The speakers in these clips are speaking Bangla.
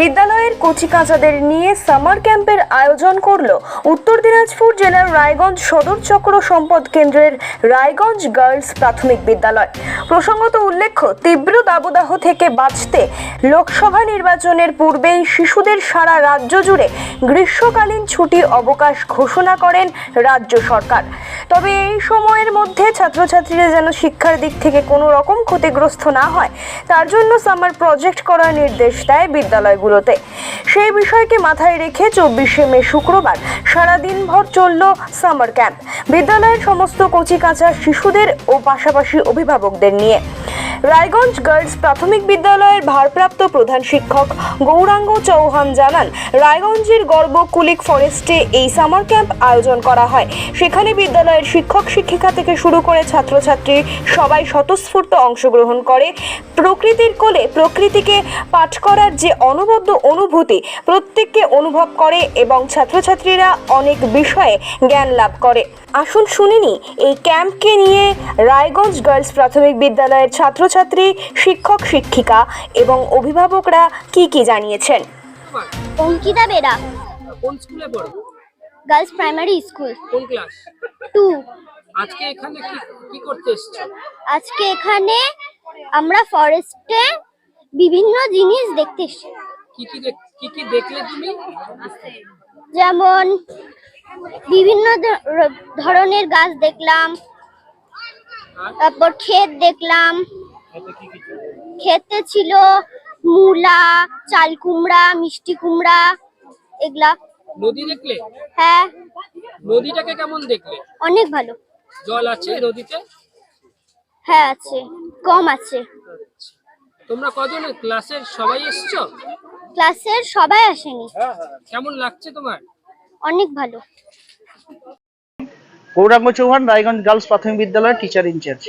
বিদ্যালয়ের কচিকাঁচাদের নিয়ে সামার ক্যাম্পের আয়োজন করল উত্তর দিনাজপুর জেলার রায়গঞ্জ সদর চক্র সম্পদ কেন্দ্রের রায়গঞ্জ গার্লস প্রাথমিক বিদ্যালয়। প্রসঙ্গত উল্লেখ্য, তীব্র দাবদাহ থেকে বাঁচতে লোকসভা নির্বাচনের পূর্বেই শিশুদের সারা রাজ্য জুড়ে গ্রীষ্মকালীন ছুটি অবকাশ ঘোষণা করেন রাজ্য সরকার। তবে এই সময়ের মধ্যে ছাত্রছাত্রীরা যেন শিক্ষার দিক থেকে কোনো রকম ক্ষতিগ্রস্ত না হয়, তার জন্য সামার প্রজেক্ট করার নির্দেশ দেয় বিদ্যালয়গুলোতে সেই বিষয়কে মাথায় রেখে চব্বিশে মে শুক্রবার সারাদিনভর চলল সামার ক্যাম্প। বিদ্যালয়ের সমস্ত কচিকাঁচা শিশুদের ও পাশাপাশি অভিভাবকদের নিয়ে। রায়গঞ্জ গার্লস প্রাথমিক বিদ্যালয়ের ভারপ্রাপ্ত প্রধান শিক্ষক গৌরাঙ্গ চৌহান জানান, রায়গঞ্জের গর্ব কুলিক ফরেস্টে এই সামার ক্যাম্প আয়োজন করা হয়। সেখানে বিদ্যালয়ের শিক্ষক শিক্ষিকা থেকে শুরু করে ছাত্রছাত্রী সবাই স্বতঃস্ফূর্ত অংশগ্রহণ করে। প্রকৃতির কোলে প্রকৃতিকে পাঠ করার যে অনবদ্য অনুভূতি প্রত্যেককে অনুভব করে এবং ছাত্রছাত্রীরা অনেক বিষয়ে জ্ঞান লাভ করে। আসুন শুনিনি এই ক্যাম্পকে নিয়ে রায়গঞ্জ গার্লস প্রাথমিক বিদ্যালয়ের ছাত্রছাত্রী শিক্ষক শিক্ষিকা এবং অভিভাবকরা কি কি জানিয়েছেন? অঙ্কিতা বেরা। কোন স্কুলে পড়ো? Girls primary school. কোন ক্লাস? টু। আজকে এখানে কি কি করতে এসছো? আজকে এখানে আমরা ফরেস্টে বিভিন্ন জিনিস দেখতে এসেছি। কি কি দেখ- কি কি দেখলে তুমি? যেমন বিভিন্ন ধরনের গাছ দেখলাম তারপর ক্ষেত দেখলাম। ক্ষেতে ছিল মূলা চাল কুমড়া মিষ্টি কুমড়া এগুলা। নদী দেখলে? হ্যাঁ। নদীটাকে কেমন দেখলে? অনেক ভালো। জল আছে নদীতে? হ্যাঁ আছে। কম আছে। তোমরা কজন? ক্লাসের সবাই এসছো? ক্লাসের সবাই আসেনি। কেমন লাগছে তোমার? অনেক ভালো। গৌরাঙ্গ চৌহান রায়গঞ্জ গার্লস প্রাথমিক বিদ্যালয়ের টিচার ইনচার্জ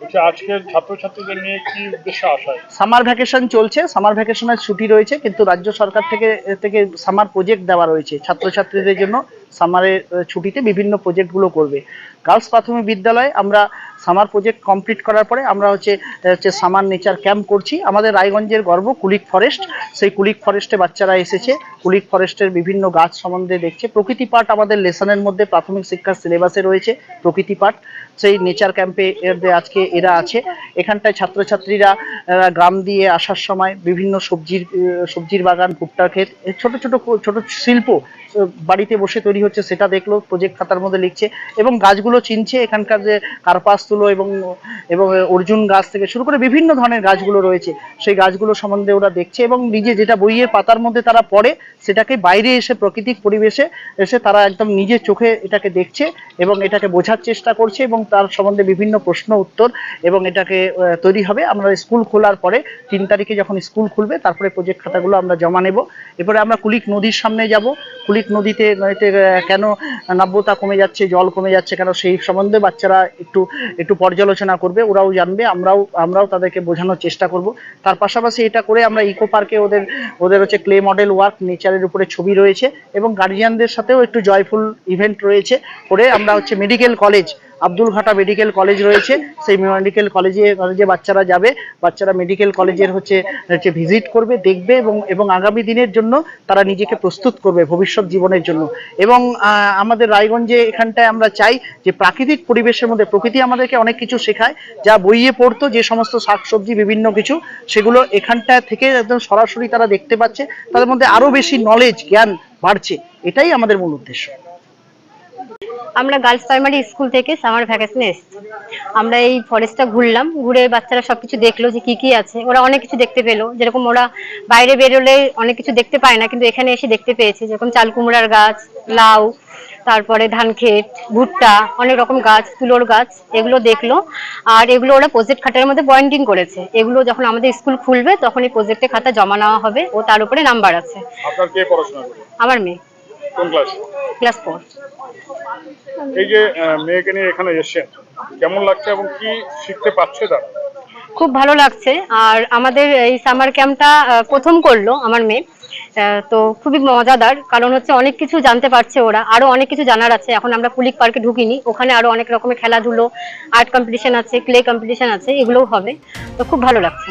বলছি আজকের ছাত্রছাত্রীদের নিয়ে কি উদ্দেশ্যে আসা সামার ভ্যাকেশন চলছে। সামার ভ্যাকেশনের ছুটি রয়েছে কিন্তু রাজ্য সরকার থেকে থেকে সামার প্রজেক্ট দেওয়া রয়েছে ছাত্রছাত্রীদের জন্য। সামারের ছুটিতে বিভিন্ন প্রজেক্টগুলো করবে। গার্লস প্রাথমিক বিদ্যালয়ে আমরা সামার প্রজেক্ট কমপ্লিট করার পরে আমরা হচ্ছে হচ্ছে সামার নেচার ক্যাম্প করছি। আমাদের রায়গঞ্জের গর্ব, কুলিক ফরেস্ট সেই কুলিক ফরেস্টে বাচ্চারা এসেছে। কুলিক ফরেস্টের বিভিন্ন গাছ সম্বন্ধে দেখছে। প্রকৃতি পাঠ আমাদের লেসনের মধ্যে প্রাথমিক শিক্ষার সিলেবাসে রয়েছে, প্রকৃতি পাঠ। সেই নেচার ক্যাম্পে আজকে এরা আছে। এখানটায় ছাত্রছাত্রীরা গ্রাম দিয়ে আসার সময় বিভিন্ন সবজির সবজির বাগান ভুট্টা ক্ষেত ছোট ছোট ছোট শিল্প বাড়িতে বসে তৈরি হচ্ছে, সেটা দেখল প্রজেক্ট খাতার মধ্যে লিখছে এবং গাছগুলো চিনছে, এখানকার যে কার্পাস তুলো এবং এবং অর্জুন গাছ থেকে শুরু করে বিভিন্ন ধরনের গাছগুলো রয়েছে, সেই গাছগুলো সম্বন্ধে ওরা দেখছে এবং নিজে যেটা বইয়ের পাতার মধ্যে তারা পড়ে, সেটাকে বাইরে এসে প্রাকৃতিক পরিবেশে এসে তারা একদম নিজের চোখে এটাকে দেখছে এবং এটাকে বোঝার চেষ্টা করছে এবং তার সম্বন্ধে বিভিন্ন প্রশ্ন উত্তর এবং এটাকে তৈরি হবে। আমরা স্কুল খোলার পরে তিন তারিখে যখন স্কুল খুলবে, তারপরে প্রজেক্ট খাতাগুলো আমরা জমা নেব। এরপরে আমরা কুলিক নদীর সামনে যাব। কুলিক নদীতে নদীতে কেন নাব্যতা কমে যাচ্ছে, জল কমে যাচ্ছে, কেন সেই সম্বন্ধে বাচ্চারা একটু একটু পর্যালোচনা করবে, ওরাও জানবে, আমরাও আমরাও তাদেরকে বোঝানোর চেষ্টা করব। তার পাশাপাশি এটা করে আমরা ইকো পার্কে ওদের ওদের হচ্ছে ক্লে মডেল ওয়ার্ক নেচারের উপরে ছবি রয়েছে এবং গার্জিয়ানদের সাথেও একটু জয়ফুল ইভেন্ট রয়েছে, করে আমরা হচ্ছে মেডিকেল কলেজ আব্দুল ঘাটা মেডিকেল কলেজ রয়েছে। সেই মেডিকেল কলেজে কলেজে বাচ্চারা যাবে। বাচ্চারা মেডিকেল কলেজের হচ্ছে হচ্ছে ভিজিট করবে, দেখবে এবং এবং আগামী দিনের জন্য তারা নিজেকে প্রস্তুত করবে ভবিষ্যৎ জীবনের জন্য। এবং আমাদের রায়গঞ্জে এখানটায় আমরা চাই যে প্রাকৃতিক পরিবেশের মধ্যে প্রকৃতি আমাদেরকে অনেক কিছু শেখায়। যা বইয়ে পড়তো, যে সমস্ত শাকসবজি, বিভিন্ন কিছু, সেগুলো এখানটা থেকে একদম সরাসরি তারা দেখতে পাচ্ছে। তাদের মধ্যে আরও বেশি নলেজ জ্ঞান বাড়ছে। এটাই আমাদের মূল উদ্দেশ্য। আমরা গার্লস প্রাইমারি স্কুল থেকে সামার ভ্যাকেশনে এসেছি। আমরা এই ফরেস্টটা ঘুরলাম ঘুরে বাচ্চারা সবকিছু দেখল যে কি কি আছে। ওরা অনেক কিছু দেখতে পেল। যেরকম ওরা বাইরে বেরোলে অনেক কিছু দেখতে পায় না কিন্তু এখানে এসে দেখতে পেয়েছে। যেরকম চাল কুমড়ার গাছ লাউ তারপরে ধান ক্ষেত ভুট্টা অনেক রকম গাছ তুলোর গাছ এগুলো দেখল। আর এগুলো ওরা প্রজেক্ট খাতার মধ্যে পয়েন্টিং করেছে। এগুলো যখন আমাদের স্কুল খুলবে তখন এই প্রজেক্টের খাতা জমা নেওয়া হবে। ও তার উপরে নাম্বার আছে। আমার মেয়ে। কোন ক্লাস ক্লাস ফোর এই যে মেয়েকে নিয়ে এখানে এসেছেন কেমন লাগছে এবং কি শিখতে তারা? খুব ভালো লাগছে। আর আমাদের এই সামার ক্যাম্পটা প্রথম করল আমার মেয়ে। তো খুবই মজাদার কারণ হচ্ছে অনেক কিছু জানতে পারছে ওরা। আরও অনেক কিছু জানার আছে। এখন আমরা পুলিক পার্কে ঢুকিনি। ওখানে আরও অনেক রকমের খেলাধুলো আর্ট কম্পিটিশন আছে ক্লে কম্পিটিশন আছে এগুলোও হবে। তো খুব ভালো লাগছে।